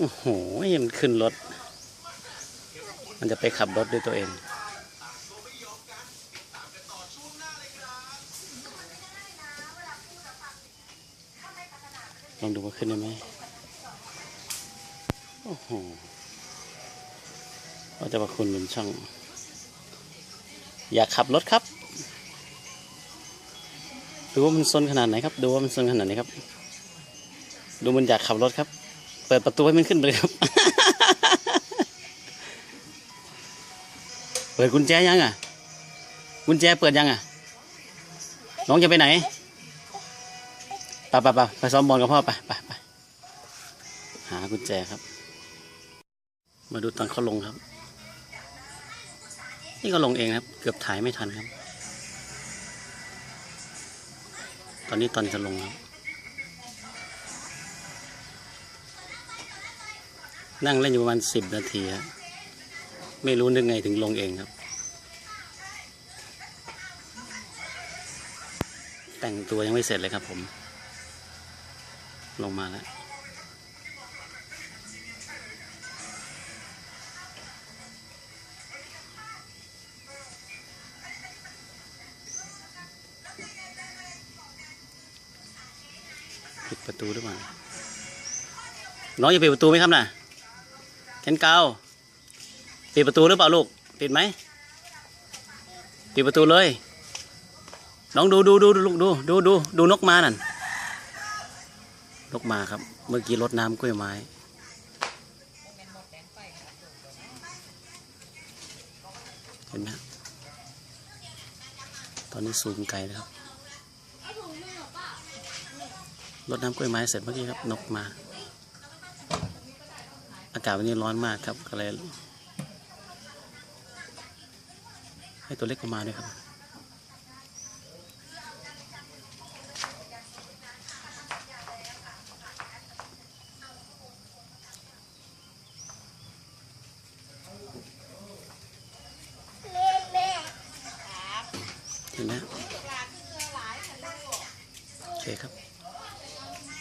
โอ้โหมันขึ้นรถ มันจะไปขับรถด้วยตัวเอง ลองดูว่าขึ้นได้ไหมโอ้โหว่าจะมาคุณเป็นช่าง อยากขับรถครับ ดูว่ามันซนขนาดไหนครับ ดูว่ามันซนขนาดไหนครับ ดูมันอยากขับรถครับ เปิดประตูให้มันขึ้นไปเลยครับ เปิดกุญแจยังอะ กุญแจเปิดยังอะ น้องจะไปไหนไปไปไปไปซ้อมบอลกับพ่อไปไปไปหากุญแจครับ มาดูตอนเขาลงครับ นี่ก็ลงเองครับ เกือบถ่ายไม่ทันครับ ตอนนี้ตอนจะลงครับ นั่งเล่นอยู่ประมาณสิบนาทีครับไม่รู้นึกไงถึงลงเองครับ แต่งตัวยังไม่เสร็จเลยครับผม ลงมาแล้วปิดประตูหรือเปล่าน้องจะปิดประตูไหมครับน่ะ นเกาปิดประตูหรือเปล่าลูก ปิดไหมปิดประตูเลยน้องดูดูดูดูลูกดูดูดูดูนกมานั่นนกมาครับ เมื่อกี้รดน้ำกล้วยไม้เห็นไหมตอนนี้ซูมไกลแล้วครับรดน้ำกล้วยไม้เสร็จเมื่อกี้ครับนกมา อากาศวันนี้ร้อนมากครับก็เลยให้ตัวเล็กก็มาด้วยครับ เห็นไหมโอเคครับ